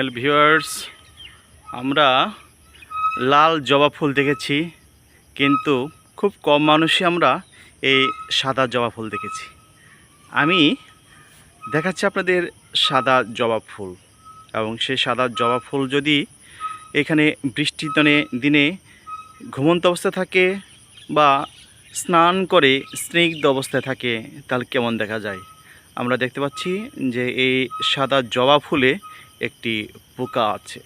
Hello viewers আমরা লাল জবা ফুল দেখেছি, কিন্তু খুব কম মানুষই আমরা এই সাদা জবা ফুল দেখেছি। আমি দেখাচ্ছি আপনাদের সাদা জবা ফুল এবং সেই সাদা জবা ফুল যদি এখানে বৃষ্টির দিনে দিনে ঘুমন্ত অবস্থায় থাকে বা স্নান করে স্নিগ্ধ অবস্থায় থাকে, তাহলে কেমন দেখা যায়? আমরা দেখতে পাচ্ছি যে এই সাদা জবা ফুলে একটি পোকা আছে।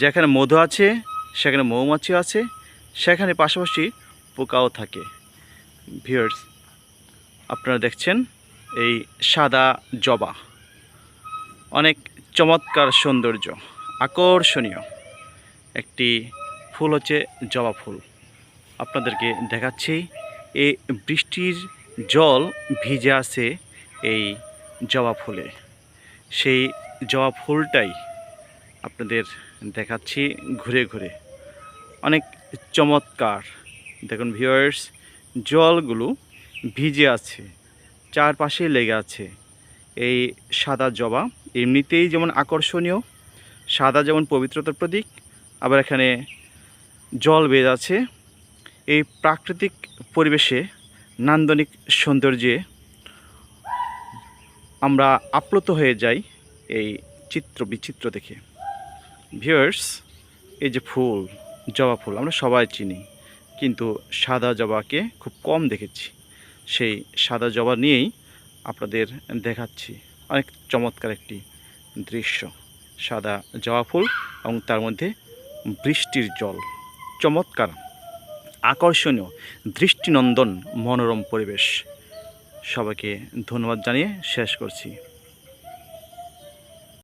যেখানে মধু আছে, সেখানে মৌমাছি আছে, সেখানে পাশাপাশি পোকাও থাকে। ভিউয়ার্স, আপনারা দেখছেন এই সাদা জবা। অনেক চমৎকার সৌন্দর্য, আকর্ষণীয়। একটি ফুল হচ্ছে জবা ফুল। আপনাদেরকে দেখাচ্ছি এই বৃষ্টির জল ভিজে আছে এই জবা ফুলে। সেই জবা ফুলটাই আপনাদের দেখাচ্ছি ঘুরে ঘুরে। অনেক চমৎকার। দেখুন ভিউয়ার্স জলগুলো ভিজে আছে, চারপাশে লেগে আছে। এই সাদা জবা এমনিতেই যেমন আকর্ষণীয়, সাদা যেমন পবিত্রতার প্রতীক, আবার এখানে জল বেয়ে আছে এই প্রাকৃতিক পরিবেশে নান্দনিক সৌন্দর্যে আমরা আপ্লুত হয়ে যাই। এই চিত্র, বিচিত্র দেখে। ভিউয়ার্স এই যে ফুল, জবা ফুল, আমরা সবাই চিনি। কিন্তু সাদা জবাকে খুব কম দেখেছি। সেই সাদা জবা নিয়েই আপনাদের দেখাচ্ছি। অনেক চমৎকার একটি দৃশ্য। সাদা জবা ফুল এবং তার মধ্যে বৃষ্টির জল। চমৎকার, আকর্ষণীয়, দৃষ্টিনন্দন, মনোরম পরিবেশ। সবাইকে ধন্যবাদ জানিয়ে শেষ করছি।